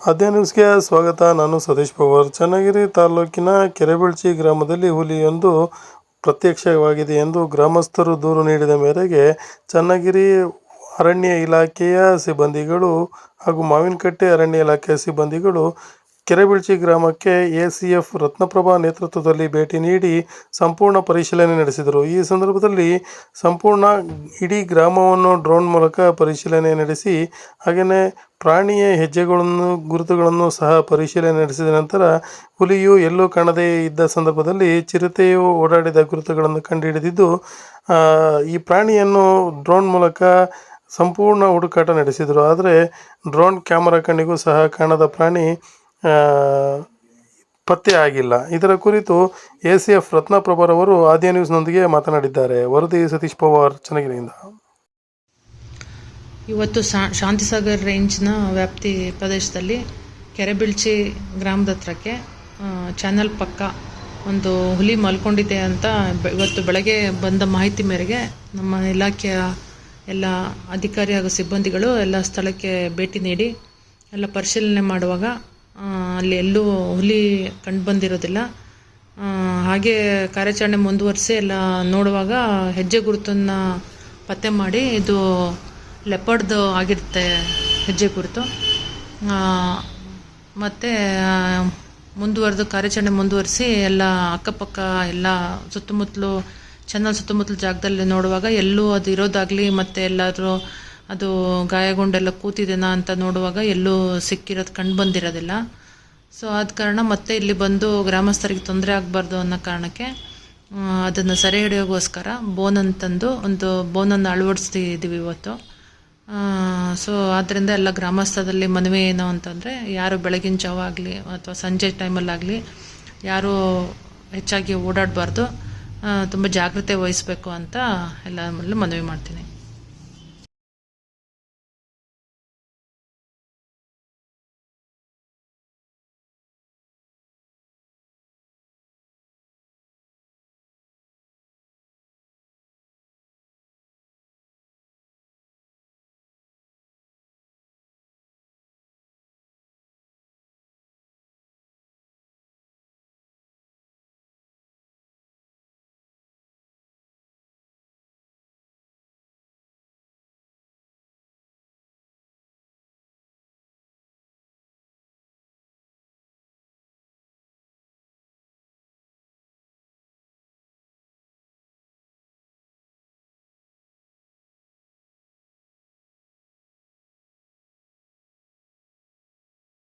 ಅದೇ ನ್ಯೂಸ್ಗೆ ಸ್ವಾಗತ. ನಾನು ಸತೀಶ್ ಪವಾರ್. ಚನ್ನಗಿರಿ ತಾಲೂಕಿನ ಕೆರೆಬೆಳ್ಚಿ ಗ್ರಾಮದಲ್ಲಿ ಹುಲಿಯೊಂದು ಪ್ರತ್ಯಕ್ಷವಾಗಿದೆ ಎಂದು ಗ್ರಾಮಸ್ಥರು ದೂರು ನೀಡಿದ ಮೇರೆಗೆ ಚನ್ನಗಿರಿ ಅರಣ್ಯ ಇಲಾಖೆಯ ಸಿಬ್ಬಂದಿಗಳು ಹಾಗೂ ಮಾವಿನಕಟ್ಟೆ ಅರಣ್ಯ ಇಲಾಖೆಯ ಸಿಬ್ಬಂದಿಗಳು ಕೆರೆಬೆಳ್ಚಿ ಗ್ರಾಮಕ್ಕೆ ಎಸಿಎಫ್ ರತ್ನಪ್ರಭಾ ನೇತೃತ್ವದಲ್ಲಿ ಭೇಟಿ ನೀಡಿ ಸಂಪೂರ್ಣ ಪರಿಶೀಲನೆ ನಡೆಸಿದರು. ಈ ಸಂದರ್ಭದಲ್ಲಿ ಸಂಪೂರ್ಣ ಇಡೀ ಗ್ರಾಮವನ್ನು ಡ್ರೋನ್ ಮೂಲಕ ಪರಿಶೀಲನೆ ನಡೆಸಿ, ಹಾಗೆಯೇ ಪ್ರಾಣಿಯ ಹೆಜ್ಜೆಗಳನ್ನು, ಗುರುತುಗಳನ್ನು ಸಹ ಪರಿಶೀಲನೆ ನಡೆಸಿದ ನಂತರ ಹುಲಿಯು ಎಲ್ಲೂ ಕಾಣದೇ ಇದ್ದ ಸಂದರ್ಭದಲ್ಲಿ ಚಿರತೆಯು ಓಡಾಡಿದ ಗುರುತುಗಳನ್ನು ಕಂಡುಹಿಡಿದಿದ್ದು ಈ ಪ್ರಾಣಿಯನ್ನು ಡ್ರೋನ್ ಮೂಲಕ ಸಂಪೂರ್ಣ ಹುಡುಕಾಟ ನಡೆಸಿದರು. ಆದರೆ ಡ್ರೋನ್ ಕ್ಯಾಮರಾ ಕಣ್ಣಿಗೂ ಸಹ ಕಾಣದ ಪ್ರಾಣಿ ಪತ್ತೆ ಆಗಿಲ್ಲ. ಇದರ ಕುರಿತು ಎ ಸಿ ಎಫ್ ರತ್ನಪ್ರಭರವರು ಆದ್ಯ ನ್ಯೂಸ್ನೊಂದಿಗೆ ಮಾತನಾಡಿದ್ದಾರೆ. ವರದಿ ಸತೀಶ್ ಪವಾರ್, ಚನ್ನಗಿರಿಯಿಂದ. ಇವತ್ತು ಶಾಂತಿಸಾಗರ್ ರೇಂಜ್ನ ವ್ಯಾಪ್ತಿ ಪ್ರದೇಶದಲ್ಲಿ ಕೆರೆಬಿಳ್ಚಿ ಗ್ರಾಮದ ಹತ್ರಕ್ಕೆ ಚಾನಲ್ ಪಕ್ಕ ಒಂದು ಹುಲಿ ಮಲ್ಕೊಂಡಿದೆ ಅಂತ ಇವತ್ತು ಬೆಳಗ್ಗೆ ಬಂದ ಮಾಹಿತಿ ಮೇರೆಗೆ ನಮ್ಮ ಇಲಾಖೆಯ ಎಲ್ಲ ಅಧಿಕಾರಿ ಹಾಗೂ ಸಿಬ್ಬಂದಿಗಳು ಎಲ್ಲ ಸ್ಥಳಕ್ಕೆ ಭೇಟಿ ನೀಡಿ ಎಲ್ಲ ಪರಿಶೀಲನೆ ಮಾಡುವಾಗ ಅಲ್ಲಿ ಎಲ್ಲೂ ಹುಲಿ ಕಂಡು ಬಂದಿರೋದಿಲ್ಲ. ಹಾಗೆ ಕಾರ್ಯಾಚರಣೆ ಮುಂದುವರಿಸಿ ಎಲ್ಲ ನೋಡುವಾಗ ಹೆಜ್ಜೆ ಗುರುತನ್ನು ಪತ್ತೆ ಮಾಡಿ ಇದು ಲೆಪರ್ಡ್ದು ಆಗಿರುತ್ತೆ ಹೆಜ್ಜೆ ಗುರುತು. ಮತ್ತು ಮುಂದುವರೆದು ಕಾರ್ಯಾಚರಣೆ ಮುಂದುವರಿಸಿ ಎಲ್ಲ ಅಕ್ಕಪಕ್ಕ ಎಲ್ಲ ಸುತ್ತಮುತ್ತಲು ಚೆನ್ನಾಗಿ ಸುತ್ತಮುತ್ತಲು ಜಾಗದಲ್ಲಿ ನೋಡುವಾಗ ಎಲ್ಲೂ ಅದು ಇರೋದಾಗಲಿ ಮತ್ತು ಎಲ್ಲಾದರೂ ಅದು ಗಾಯಗೊಂಡೆಲ್ಲ ಕೂತಿದೆನಾ ಅಂತ ನೋಡುವಾಗ ಎಲ್ಲೂ ಸಿಕ್ಕಿರೋದು ಕಂಡು ಬಂದಿರೋದಿಲ್ಲ. ಸೊ ಆದ ಕಾರಣ ಮತ್ತೆ ಇಲ್ಲಿ ಬಂದು ಗ್ರಾಮಸ್ಥರಿಗೆ ತೊಂದರೆ ಆಗಬಾರ್ದು ಅನ್ನೋ ಕಾರಣಕ್ಕೆ ಅದನ್ನು ಸೆರೆ ಹಿಡಿಯೋಗೋಸ್ಕರ ಬೋನ್ ಅಂತಂದು ಒಂದು ಬೋನನ್ನು ಅಳವಡಿಸ್ತಿದ್ದೀವಿ ಇವತ್ತು. ಸೊ ಆದ್ದರಿಂದ ಎಲ್ಲ ಗ್ರಾಮಸ್ಥರಲ್ಲಿ ಮನವಿ ಏನು ಅಂತಂದರೆ, ಯಾರು ಬೆಳಗಿನ ಜಾವ ಆಗಲಿ ಅಥವಾ ಸಂಜೆ ಟೈಮಲ್ಲಾಗಲಿ ಯಾರು ಹೆಚ್ಚಾಗಿ ಓಡಾಡಬಾರ್ದು. ತುಂಬ ಜಾಗ್ರತೆ ವಹಿಸಬೇಕು ಅಂತ ಎಲ್ಲ ಮನವಿ ಮಾಡ್ತೀನಿ.